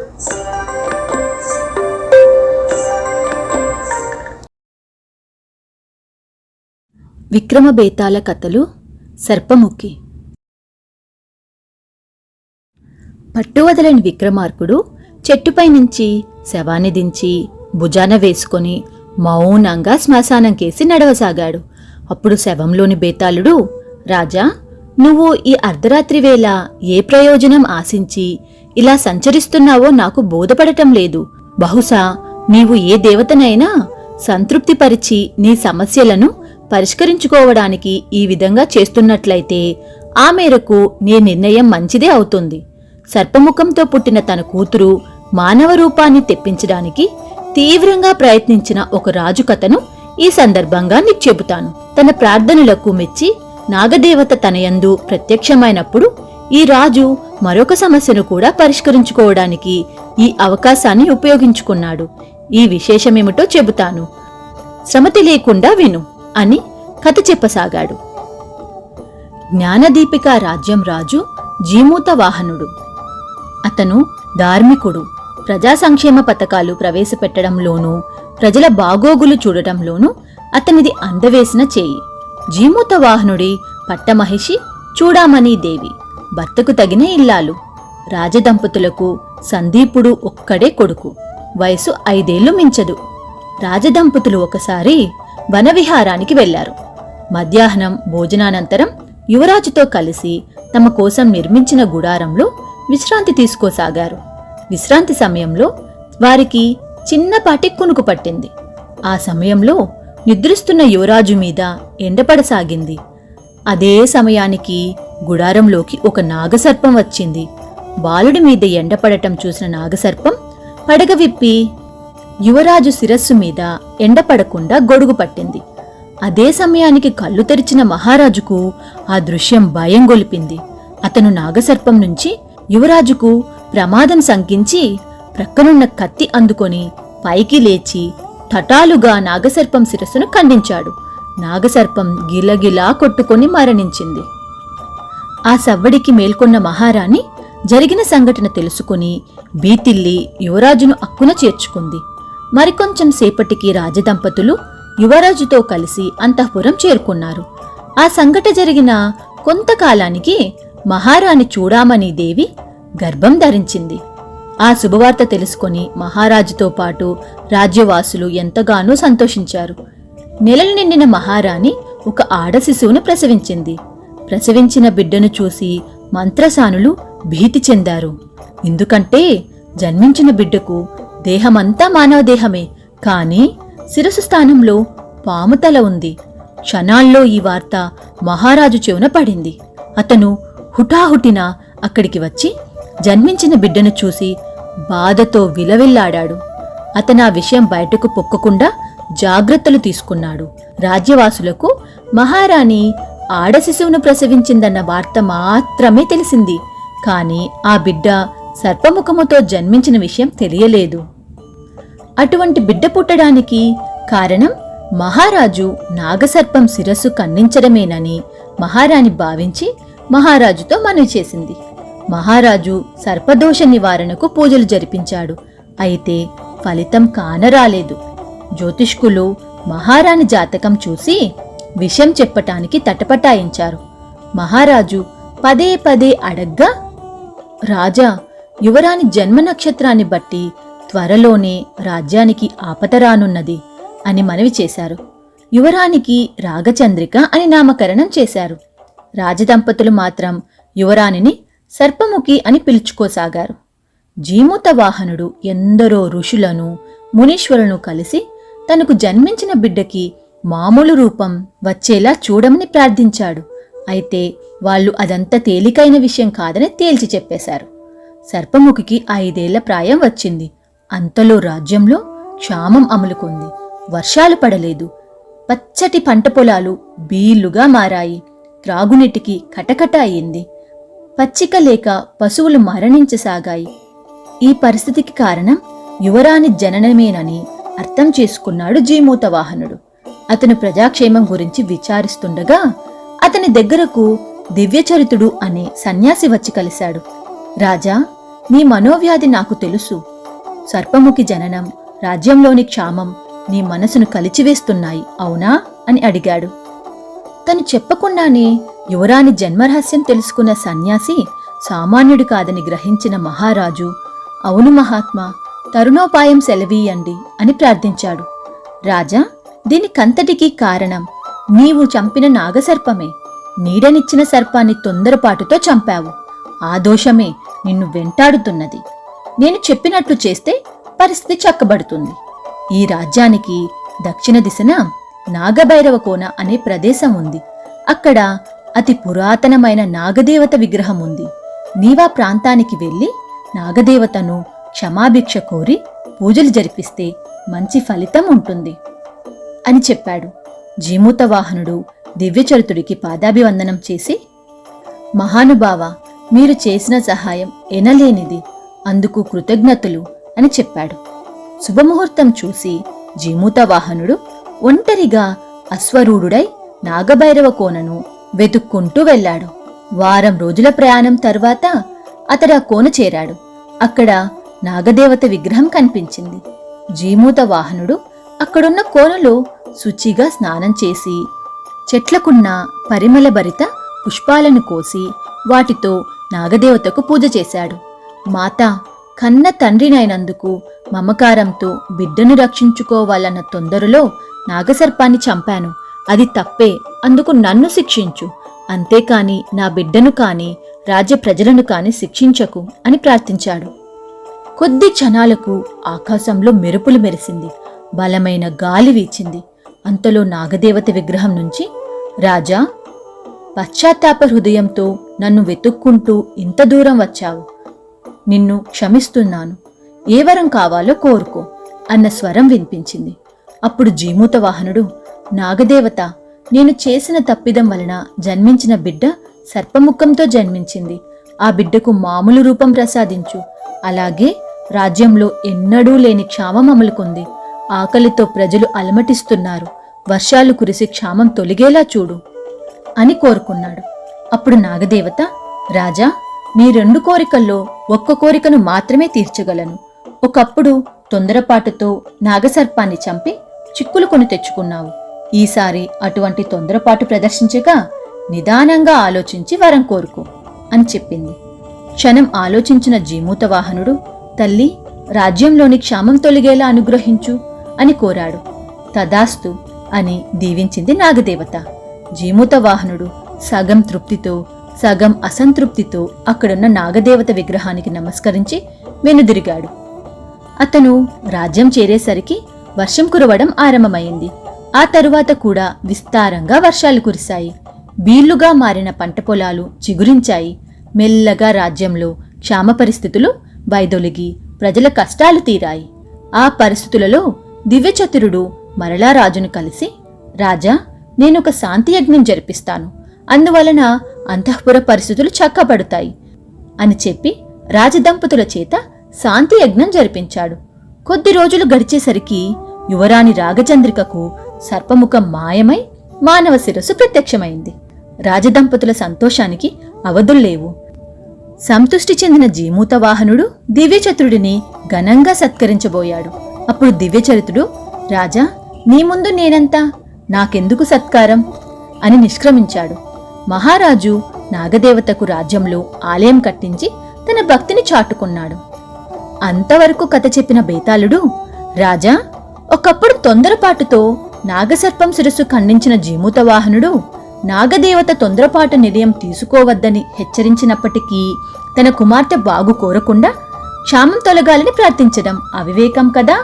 విక్రమ బేతాల కథలు సర్పముఖి. పట్టువదలని విక్రమార్కుడు చెట్టుపై నుంచి శవాన్ని దించి భుజాన వేసుకొని మౌనంగా శ్మశానం కేసి నడవసాగాడు. అప్పుడు శవంలోని బేతాళుడు రాజా నువ్వు ఈ అర్ధరాత్రి వేళ ఏ ప్రయోజనం ఆశించి ఇలా సంచరిస్తున్నావో నాకు బోధపడటం లేదు. బహుశా నీవు ఏ దేవతనైనా సంతృప్తిపరిచి నీ సమస్యలను పరిష్కరించుకోవడానికి ఈ విధంగా చేస్తున్నట్లయితే ఆ మేరకు నీ నిర్ణయం మంచిదే అవుతుంది. సర్పముఖంతో పుట్టిన తన కూతురు మానవ రూపాన్ని తెప్పించడానికి తీవ్రంగా ప్రయత్నించిన ఒక రాజు కథను ఈ సందర్భంగా నీకు చెబుతాను తన ప్రార్థనలకు మెచ్చి నాగదేవత తనయందు ప్రత్యక్షమైనప్పుడు ఈ రాజు మరొక సమస్యను కూడా పరిష్కరించుకోవడానికి ఈ అవకాశాన్ని ఉపయోగించుకున్నాడు. ఈ విశేషమేమిటో చెబుతాను. శ్రమతి లేకుండా విను అని కథ చెప్పసాగాడు. జ్ఞానదీపిక రాజ్యం రాజు జీమూత వాహనుడు. అతను ధార్మికుడు. ప్రజా సంక్షేమ పథకాలు ప్రవేశపెట్టడంలోనూ ప్రజల బాగోగులు చూడటంలోనూ అతనిది అందవేసిన చేయి. జీమూత వాహనుడి పట్టమహిషి చూడామణి దేవి భర్తకు తగిన ఇల్లాలు. రాజదంపతులకు సందీపుడు ఒక్కడే కొడుకు. వయసు ఐదేళ్ళు మించదు. రాజదంపతులు ఒకసారి వనవిహారానికి వెళ్ళారు మధ్యాహ్నం భోజనానంతరం యువరాజుతో కలిసి తమ కోసం నిర్మించిన గుడారంలో విశ్రాంతి తీసుకోసాగారు. విశ్రాంతి సమయంలో వారికి చిన్నపాటి కునుకు పట్టింది. ఆ సమయంలో నిద్రిస్తున్న యువరాజు మీద ఎండపడసాగింది. అదే సమయానికి గుడారంలోకి ఒక నాగసర్పం వచ్చింది. బాలుడి మీద ఎండపడటం చూసిన నాగసర్పం పడగ విప్పి యువరాజు శిరస్సు మీద ఎండపడకుండా గొడుగు పట్టింది. అదే సమయానికి కళ్ళు తెరిచిన మహారాజుకు ఆ దృశ్యం భయం గొలిపింది. అతను నాగసర్పం నుంచి యువరాజుకు ప్రమాదం శంకించి ప్రక్కనున్న కత్తి అందుకొని పైకి లేచి తటాలుగా నాగసర్పం శిరస్సును ఖండించాడు. నాగసర్పం గిలగిలా కొట్టుకొని మరణించింది. ఆ సవ్వడికి మేల్కొన్న మహారాణి జరిగిన సంఘటన తెలుసుకుని బీతిల్లి యువరాజును అక్కున చేర్చుకుంది. మరికొంచెం సేపటికి రాజదంపతులు యువరాజుతో కలిసి అంతఃపురం చేరుకున్నారు. ఆ సంఘట జరిగిన కొంతకాలానికి మహారాణి చూడామని దేవి గర్భం ధరించింది. ఆ శుభవార్త తెలుసుకొని మహారాజుతో పాటు రాజ్యవాసులు ఎంతగానో సంతోషించారు. నెలలు నిండిన మహారాణి ఒక ఆడ శిశువును ప్రసవించింది. ప్రసవించిన బిడ్డను చూసి మంత్రసానులు భీతి చెందారు. ఎందుకంటే జన్మించిన బిడ్డకు దేహమంతా మానవ దేహమే కాని శిరసు స్థానంలో పాము తల ఉంది. క్షణాల్లో ఈ వార్త మహారాజు చెవున పడింది. అతను హుటాహుటిన అక్కడికి వచ్చి జన్మించిన బిడ్డను చూసి బాధతో విలవిల్లాడాడు. అతను ఆ విషయం బయటకు పొక్కకుండా జాగ్రత్తలు తీసుకున్నాడు. రాజ్యవాసులకు మహారాణి ఆడ శిశువును ప్రసవించిందన్న వార్త మాత్రమే తెలిసింది. కాని ఆ బిడ్డ సర్పముఖముతో జన్మించిన విషయం తెలియలేదు. అటువంటి బిడ్డ పుట్టడానికి కారణం మహారాజు నాగసర్పం శిరస్సు ఖండించడమేనని మహారాణి భావించి మహారాజుతో మనవి చేసింది. మహారాజు సర్పదోష నివారణకు పూజలు జరిపించాడు. అయితే ఫలితం కానరాలేదు. జ్యోతిష్కులు మహారాణి జాతకం చూసి విషయం చెప్పటానికి తటపటాయించారు. మహారాజు పదే పదే అడగ్గా రాజా యువరాణి జన్మ నక్షత్రాన్ని బట్టి త్వరలోనే రాజ్యానికి ఆపతరానున్నది అని మనవి చేశారు. యువరానికి రాగచంద్రిక అని నామకరణం చేశారు. రాజదంపతులు మాత్రం యువరాణిని సర్పముఖి అని పిలుచుకోసాగారు. జీమూతవాహనుడు ఎందరో ఋషులను మునీశ్వరులను కలిసి తనకు జన్మించిన బిడ్డకి మామూలు రూపం వచ్చేలా చూడమని ప్రార్థించాడు. అయితే వాళ్ళు అదంత తేలికైన విషయం కాదని తేల్చి చెప్పేశారు. సర్పముఖికి ఐదేళ్ళ ప్రాయం వచ్చింది. అంతలో రాజ్యంలో క్షామం అమలుకుంది. వర్షాలు పడలేదు. పచ్చటి పంట పొలాలు బీళ్ళుగా మారాయి. త్రాగునీటికి కటకట అయింది. పచ్చిక లేక పశువులు మరణించసాగాయి. ఈ పరిస్థితికి కారణం యువరాణి జననమేనని అర్థం చేసుకున్నాడు జీమూత వాహనుడు అతను ప్రజాక్షేమం గురించి విచారిస్తుండగా అతని దగ్గరకు దివ్యచరితుడు అనే సన్యాసి వచ్చి కలిశాడు. రాజా నీ మనోవ్యాధి నాకు తెలుసు. సర్పముఖి జననం రాజ్యంలోని క్షామం నీ మనసును కలిచివేస్తున్నాయి అవునా అని అడిగాడు. తను చెప్పకుండానే యువరాణి జన్మరహస్యం తెలుసుకున్న సన్యాసి సామాన్యుడు కాదని గ్రహించిన మహారాజు అవును మహాత్మా తరుణోపాయం సెలవీయండి అని ప్రార్థించాడు. రాజా దీనికంతటికీ కారణం నీవు చంపిన నాగసర్పమే. నీడనిచ్చిన సర్పాన్ని తొందరపాటుతో చంపావు. ఆ దోషమే నిన్ను వెంటాడుతున్నది. నేను చెప్పినట్లు చేస్తే పరిస్థితి చక్కబడుతుంది. ఈ రాజ్యానికి దక్షిణ దిశన నాగభైరవ కోన అనే ప్రదేశం ఉంది. అక్కడ అతి పురాతనమైన నాగదేవత విగ్రహం ఉంది. నీవా ప్రాంతానికి వెళ్ళి నాగదేవతను క్షమాభిక్ష కోరి పూజలు జరిపిస్తే మంచి ఫలితం ఉంటుంది. అని చెప్పాడు. జీమూతవాహనుడు దివ్యచరితుడికి పాదాభివందనం చేసి మహానుభావ మీరు చేసిన సహాయం ఎనలేనిది అందుకు కృతజ్ఞతలు అని చెప్పాడు. శుభముహూర్తం చూసి జీమూతవాహనుడు ఒంటరిగా అశ్వరూఢుడై నాగభైరవ కోనను వెతుక్కుంటూ వెళ్ళాడు. వారం రోజుల ప్రయాణం తర్వాత అతడు ఆ కోన చేరాడు. అక్కడ నాగదేవత విగ్రహం కనిపించింది. జీమూత వాహనుడు అక్కడున్న కోనలో శుచిగా స్నానం చేసి చెట్లకున్న పరిమళభరిత పుష్పాలను కోసి వాటితో నాగదేవతకు పూజ చేశాడు. మాత కన్న తండ్రినైనందుకు మమకారంతో బిడ్డను రక్షించుకోవాలన్న తొందరలో నాగసర్పాన్ని చంపాను. అది తప్పే అందుకు నన్ను శిక్షించు. అంతేకాని నా బిడ్డను కాని రాజ్య ప్రజలను కాని శిక్షించకు అని ప్రార్థించాడు. కొద్ది క్షణాలకు ఆకాశంలో మెరుపులు మెరిసింది. బలమైన గాలి వీచింది. అంతలో నాగదేవత విగ్రహం నుంచి రాజా పశ్చాత్తాప హృదయంతో నన్ను వెతుక్కుంటూ ఇంత దూరం వచ్చావు. నిన్ను క్షమిస్తున్నాను. ఏ వరం కావాలో కోరుకో అన్న స్వరం వినిపించింది. అప్పుడు జీమూత వాహనుడు నాగదేవత నేను చేసిన తప్పిదం వలన జన్మించిన బిడ్డ సర్పముఖంతో జన్మించింది. ఆ బిడ్డకు మామూలు రూపం ప్రసాదించు. అలాగే రాజ్యంలో ఎన్నడూ లేని క్షామం అమలుకుంది. ఆకలితో ప్రజలు అలమటిస్తున్నారు. వర్షాలు కురిసి క్షామం తొలిగేలా చూడు అని కోరుకున్నాడు. అప్పుడు నాగదేవత రాజా నీ రెండు కోరికల్లో ఒక్క కోరికను మాత్రమే తీర్చగలను. ఒకప్పుడు తొందరపాటుతో నాగసర్పాన్ని చంపి చిక్కులు కొని తెచ్చుకున్నావు. ఈసారి అటువంటి తొందరపాటు ప్రదర్శించక నిదానంగా ఆలోచించి వరం కోరుకో అని చెప్పింది. క్షణం ఆలోచించిన జీమూత వాహనుడు తల్లి రాజ్యంలోని క్షామం తొలిగేలా అనుగ్రహించు. అని కోరాడు. తదాస్తు అని దీవించింది నాగదేవత. జీమూత వాహనుడు సగం తృప్తితో సగం అసంతృప్తితో అక్కడున్న నాగదేవత విగ్రహానికి నమస్కరించి వెనుదిరిగాడు. అతను రాజ్యం చేరేసరికి వర్షం కురవడం ఆరంభమైంది. ఆ తరువాత కూడా విస్తారంగా వర్షాలు కురిశాయి. బీళ్ళుగా మారిన పంట పొలాలు చిగురించాయి. మెల్లగా రాజ్యంలో క్షామ పరిస్థితులు వైదొలిగి ప్రజల కష్టాలు తీరాయి. ఆ పరిస్థితులలో దివ్యచతురుడు మరలా రాజును కలిసి రాజా నేనొక శాంతి యజ్ఞం జరిపిస్తాను. అందువలన అంతఃపుర పరిస్థితులు చక్కబడతాయి అని చెప్పి రాజదంపతుల చేత శాంతి యజ్ఞం జరిపించాడు. కొద్ది రోజులు గడిచేసరికి యువరాణి రాగచంద్రికకు సర్పముఖం మాయమై మానవ శిరస్సు ప్రత్యక్షమైంది. రాజదంపతుల సంతోషానికి అవధుల్లేవు సంతుష్టి చెందిన జీమూతవాహనుడు దివ్యచతురుడిని ఘనంగా సత్కరించబోయాడు. అప్పుడు దివ్యచరితుడు రాజా నీ ముందు నేనంతా? నాకెందుకు సత్కారం? అని నిష్క్రమించాడు. మహారాజు నాగదేవతకు రాజ్యంలో ఆలయం కట్టించి తన భక్తిని చాటుకున్నాడు. అంతవరకు కథ చెప్పిన బేతాళుడు రాజా ఒకప్పుడు తొందరపాటుతో నాగసర్పం శిరస్సు ఖండించిన జీమూతవాహనుడు నాగదేవత తొందరపాటు నిర్ణయం తీసుకోవద్దని హెచ్చరించినప్పటికీ తన కుమార్తె బాగు కోరకుండా క్షామం తొలగాలని ప్రార్థించడం అవివేకం కదా?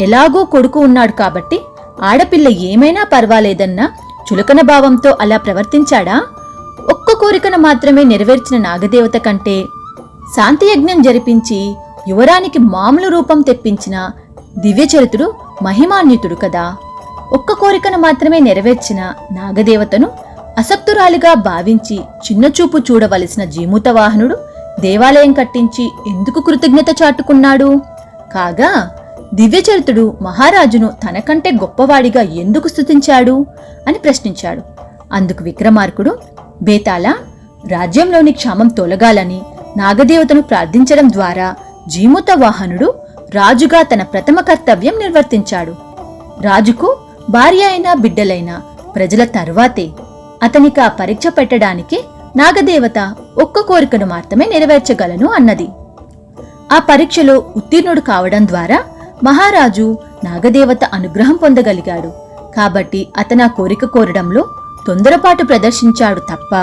ఎలాగో కొడుకు ఉన్నాడు కాబట్టి ఆడపిల్ల ఏమైనా పర్వాలేదన్న చులకన భావంతో అలా ప్రవర్తించాడా? ఒక్క కోరికను మాత్రమే నెరవేర్చిన నాగదేవత కంటే శాంతియజ్ఞం జరిపించి యువరానికి మామూలు రూపం తెప్పించిన దివ్యచరితుడు మహిమాన్వితుడు కదా. ఒక్క కోరికను మాత్రమే నెరవేర్చిన నాగదేవతను అసక్తురాలిగా భావించి చిన్నచూపు చూడవలసిన జీముతవాహనుడు దేవాలయం కట్టించి ఎందుకు కృతజ్ఞత చాటుకున్నాడు? కాగా దివ్యచరితుడు మహారాజును తనకంటే గొప్పవాడిగా ఎందుకు స్థుతించాడు అని ప్రశ్నించాడు. అందుకు విక్రమార్కుడు బేతాళ రాజ్యంలోని క్షామం తొలగాలని నాగదేవతను ప్రార్థించడం ద్వారా జీముత వాహనుడు రాజుగా తన ప్రథమ కర్తవ్యం నిర్వర్తించాడు. రాజుకు భార్య అయినా బిడ్డలైన ప్రజల తర్వాతే అతనికి ఆ పరీక్ష పెట్టడానికి నాగదేవత ఒక్క కోరికను మాత్రమే నెరవేర్చగలను అన్నది. ఆ పరీక్షలో ఉత్తీర్ణుడు కావడం ద్వారా మహారాజు నాగదేవత అనుగ్రహం పొందగలిగాడు. కాబట్టి అతను ఆ కోరిక కోరడంలో తొందరపాటు ప్రదర్శించాడు తప్ప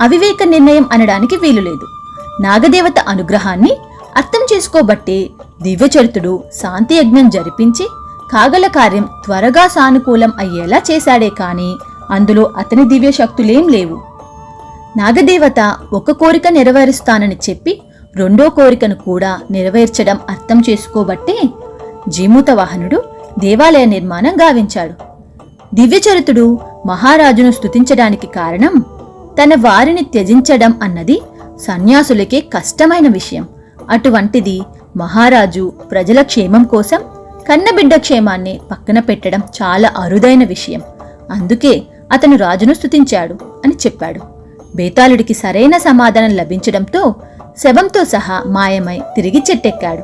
అవివేక నిర్ణయం అనడానికి వీలులేదు. నాగదేవత అనుగ్రహాన్ని అర్థం చేసుకోబట్టే దివ్యచరితుడు శాంతి యజ్ఞం జరిపించి కాగల కార్యం త్వరగా సానుకూలం అయ్యేలా చేశాడే కాని అందులో అతని దివ్య శక్తులేం లేవు. నాగదేవత ఒక కోరిక నెరవేరుస్తానని చెప్పి రెండో కోరికను కూడా నెరవేర్చడం అర్థం చేసుకోబట్టే జీమూత వాహనుడు దేవాలయ నిర్మాణం గావించాడు. దివ్యచరితుడు మహారాజును స్థుతించడానికి కారణం తన వారిని త్యజించడం అన్నది సన్యాసులకే కష్టమైన విషయం. అటువంటిది మహారాజు ప్రజల క్షేమం కోసం కన్నబిడ్డ క్షేమాన్ని పక్కన పెట్టడం చాలా అరుదైన విషయం. అందుకే అతను రాజును స్తుతించాడు అని చెప్పాడు. బేతాళుడికి సరైన సమాధానం లభించడంతో శవంతో సహా మాయమై తిరిగి చెట్టెక్కాడు.